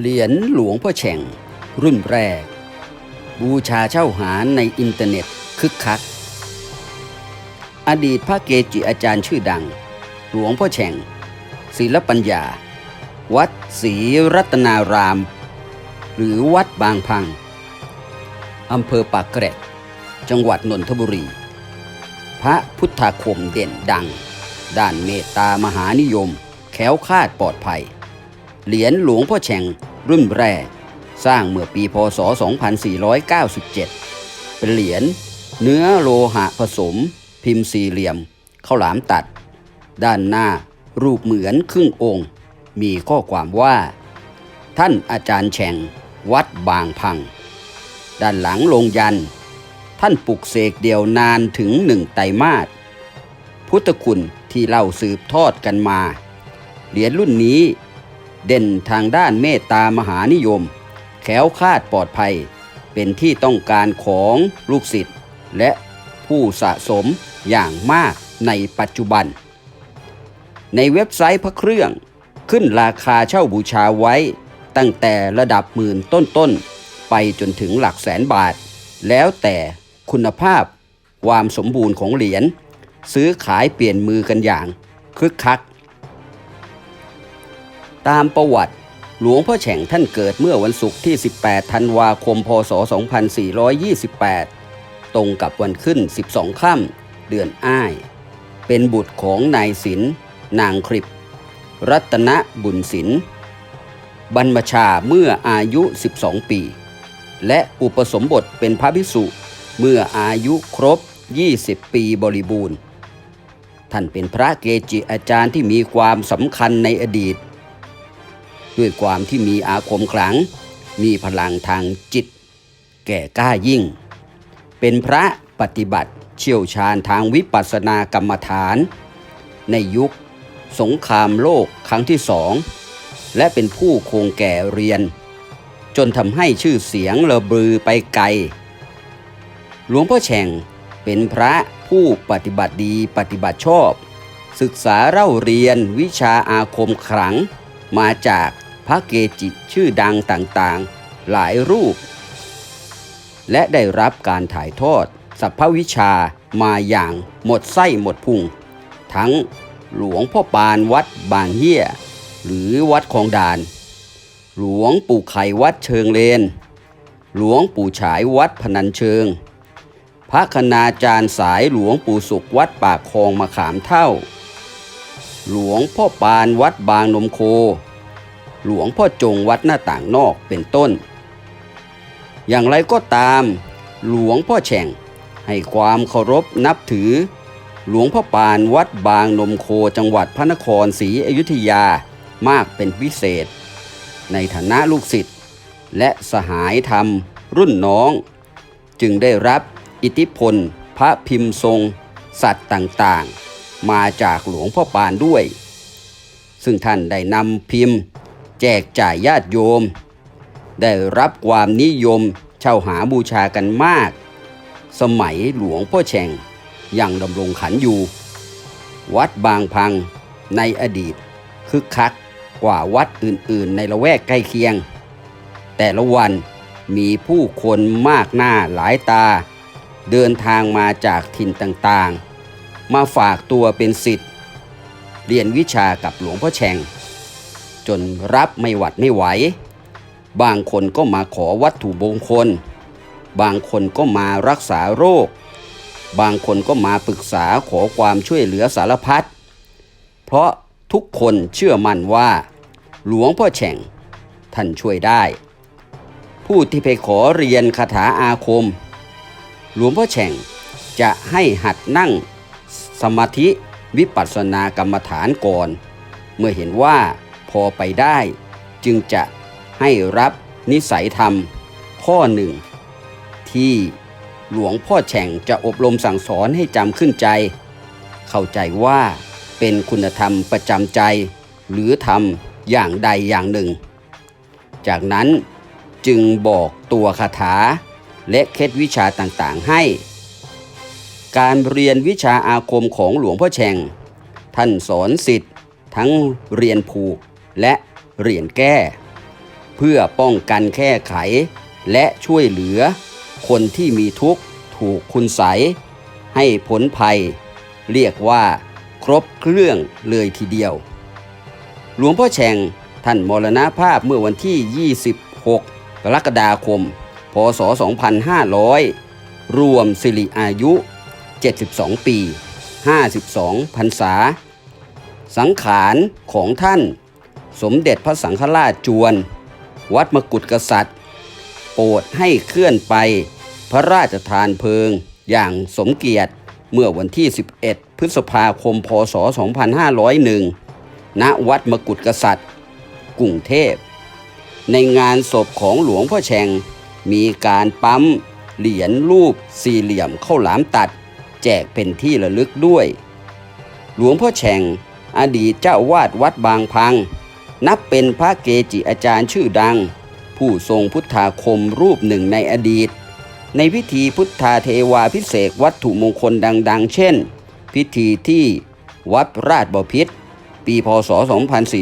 เหรียญหลวงพ่อแฉ่ง รุ่นแรก บูชาเช่าหาในอินเทอร์เน็ตคึกคัก อดีตพระเกจิอาจารย์ชื่อดัง หลวงพ่อแฉ่ง ศิลปัญญา วัดศรีรัตนาราม หรือวัดบางพังอำเภอปากเกร็ดจังหวัดนนทบุรี พระพุทธาคมเด่นดัง ด้านเมตตามหานิยมแค้วคาดปลอดภัย เหรียญหลวงพ่อแฉ่ง รุ่นแรก สร้างเมื่อปีพศ 2497 เป็นเหรียญเนื้อโลหะผสม พิมพ์สี่เหลี่ยมข้าวหลามตัด ด้านหน้ารูปเหมือนครึ่งองค์ มีข้อความว่า ท่านอาจารย์แฉ่ง วัดบางพัง ด้านหลังลงยัน ท่านปลุกเสกเดียวนานถึงหนึ่งไตรมาสพุทธคุณที่เล่าสืบทอดกันมา เหรียญรุ่นนี้ เด่นทางด้านเมตตามหานิยม แขวคาดปลอดภัย เป็นที่ต้องการของลูกศิษย์และผู้สะสมอย่างมากในปัจจุบัน ในเว็บไซต์พระเครื่องขึ้นราคาเช่าบูชาไว้ ตั้งแต่ระดับหมื่นต้นๆ ไปจนถึงหลักแสนบาท แล้วแต่คุณภาพความสมบูรณ์ของเหรียญ ซื้อขายเปลี่ยนมือกันอย่างคึกคัก ตามประวัติ หลวงพ่อแฉ่งท่านเกิดเมื่อวันศุกร์ที่ 18 ธันวาคม พศ 2428 ตรงกับวันขึ้น 12 ค่ำเดือนอ้าย เป็นบุตรของนายศิลนางคริบรัตนบุญศิลบรรพชาเมื่ออายุ 12 ปี และอุปสมบทเป็นพระภิกษุเมื่ออายุครบ 20 ปีบริบูรณ์ ท่านเป็นพระเกจิอาจารย์ที่มีความสำคัญในอดีต ด้วยความที่มีอาคมขลัง มีพลังทางจิต แก่กล้ายิ่ง เป็นพระปฏิบัติเชี่ยวชาญทางวิปัสสนากรรมฐาน ในยุค สงครามโลกครั้งที่สอง และเป็นผู้คงแก่เรียน จนทำให้ชื่อเสียงระบือไปไกล หลวงพ่อแฉ่งเป็นพระผู้ปฏิบัติดีปฏิบัติชอบ ศึกษาเล่าเรียนวิชาอาคมขลังมาจาก พระเกจิชื่อดังต่างๆ หลายรูป และได้รับการถ่ายทอดสัพพวิชามาอย่างหมดไส้หมดพุง ทั้งหลวงพ่อปานวัดบางเฮียหรือวัดคลองดาน หลวงปู่ไข่วัดเชิงเลน หลวงปู่ฉายวัดพนัญเชิง พระคณาจารย์สายหลวงปู่สุขวัดปากคลองมะขามเท่า หลวงพ่อปานวัดบางนมโค หลวงพ่อจงวัดหน้าต่างนอกเป็นต้น อย่างไรก็ตาม หลวงพ่อแฉ่งให้ความเคารพนับถือ หลวงพ่อปานวัดบางนมโคจังหวัดพระนครศรีอยุธยามากเป็นพิเศษ ในฐานะลูกศิษย์และสหายธรรมรุ่นน้อง จึงได้รับอิทธิพล พระพิมพ์ทรง สัตว์ต่างๆ มาจากหลวงพ่อปานด้วย ซึ่งท่านได้นำพิมพ์ แจกจ่ายญาติโยม ได้รับความนิยมเช่าหาบูชากันมาก สมัยหลวงพ่อแฉ่งยังดำรงขันอยู่ วัดบางพังในอดีตคึกคักกว่าวัดอื่นๆ ในละแวกใกล้เคียง แต่ละวันมีผู้คนมากหน้าหลายตา เดินทางมาจากถิ่นต่างๆ มาฝากตัวเป็นสิทธิ์ เรียนวิชากับหลวงพ่อแฉ่ง จนรับไม่หวัดไม่ไหว บางคนก็มาขอวัตถุมงคล บางคนก็มารักษาโรค บางคนก็มาปรึกษาขอความช่วยเหลือสารพัด เพราะทุกคนเชื่อมั่นว่า หลวงพ่อแฉ่งท่านช่วยได้ ผู้ที่ไปขอเรียนคาถาอาคม หลวงพ่อแฉ่งจะให้หัดนั่งสมาธิวิปัสสนากรรมฐานก่อน เมื่อเห็นว่า พอไปได้ จึงจะให้รับนิสัยธรรมข้อหนึ่ง ที่หลวงพ่อแฉ่งจะอบรมสั่งสอนให้จำขึ้นใจ เข้าใจว่าเป็นคุณธรรมประจำใจ หรือทำอย่างใดอย่างหนึ่ง จากนั้นจึงบอกตัวคาถาและเคล็ดวิชาต่างๆให้ การเรียนวิชาอาคมของหลวงพ่อแฉ่ง ท่านสอนสิทธิ์ทั้งเรียนผูก และเรียนแก้ เพื่อป้องกันแก้ไข และช่วยเหลือ คนที่มีทุกข์ถูกคุณใสให้ผลภัย เรียกว่า ครบเครื่องเลยทีเดียว หลวงพ่อแฉ่งท่านมรณภาพเมื่อวันที่ 26 กรกฎาคม พศ 2500 รวมสิริอายุ 72 ปี 52 พรรษา สังขารของท่าน สมเด็จพระสังฆราชจวน วัดมกุฎกษัตริย์ โปรดให้เคลื่อนไป พระราชทานเพลิง อย่างสมเกียรติเมื่อวันที่ 11 พฤษภาคม พศ 2501 ณ วัดมกุฎกษัตริย์ กรุงเทพ ในงานศพของหลวงพ่อแฉงมีการปั๊ม เหรียญรูปสี่เหลี่ยมข้าวหลามตัด แจกเป็นที่ระลึกด้วย หลวงพ่อแฉ่งอดีตเจ้าวาดวัดบางพัง นับเป็นพระเกจิอาจารย์ชื่อดัง ผู้ทรงพุทธาคมรูปหนึ่งในอดีต ในพิธีพุทธาเทวาพิเศษวัตถุมงคลดัง ๆ เช่น พิธีที่วัดราชบพิตรปีพศ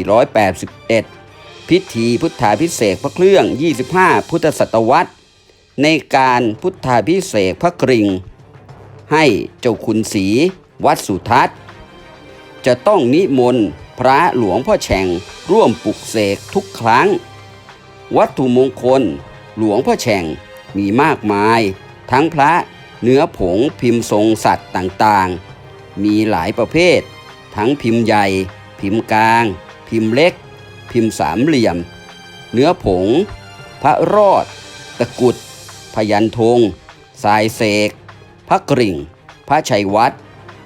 2481 พิธีพุทธาพิเศษพระเครื่อง 25 พุทธศตวรรษ ในการพุทธาพิเศษพระกริ่ง ให้เจ้าคุณศรีวัดสุทัศน์ จะต้องนิมนต์ พระหลวงพ่อแฉ่งร่วมปลุกเสกทุกครั้ง วัตถุมงคล หลวงพ่อแฉ่งมีมากมาย ทั้งพระเนื้อผงพิมพ์ทรงสัตว์ต่างๆ มีหลายประเภท ทั้งพิมพ์ใหญ่ พิมพ์กลาง พิมพ์เล็ก พิมพ์สามเหลี่ยม เนื้อผง พระรอด ตะกุด พยันธงสายเสก พระกริ่ง พระชัยวัด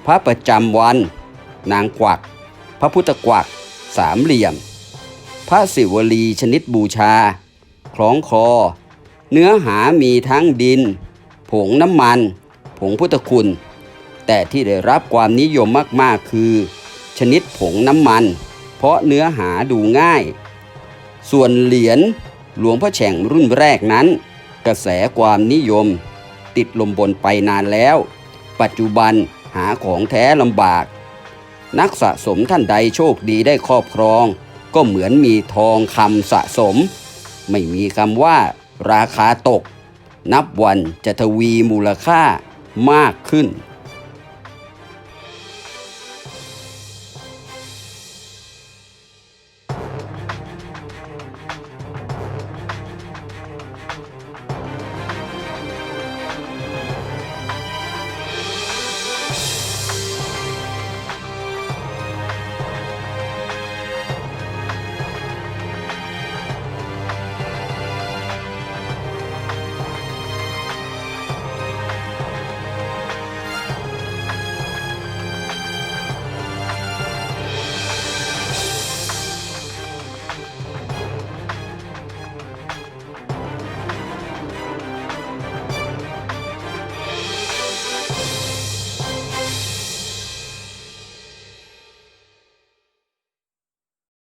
พระประจำวัน นางกวัก พระพุทธกวักสามเหลี่ยม พระศิวลีชนิดบูชา คล้องคอ เนื้อหามีทั้งดิน ผงน้ำมัน ผงพุทธคุณ แต่ที่ได้รับความนิยมมาก ๆ คือ ชนิดผงน้ำมัน เพราะเนื้อหาดูง่าย ส่วนเหรียญหลวงพ่อแฉ่งรุ่นแรกนั้น กระแสความนิยม ติดลมบนไปนานแล้ว ปัจจุบันหาของแท้ลำบาก นักสะสมท่านใดโชคดีได้ครอบครอง ก็เหมือนมีทองคำสะสม ไม่มีคำว่า ราคาตก นับวันจะทวีมูลค่ามากขึ้น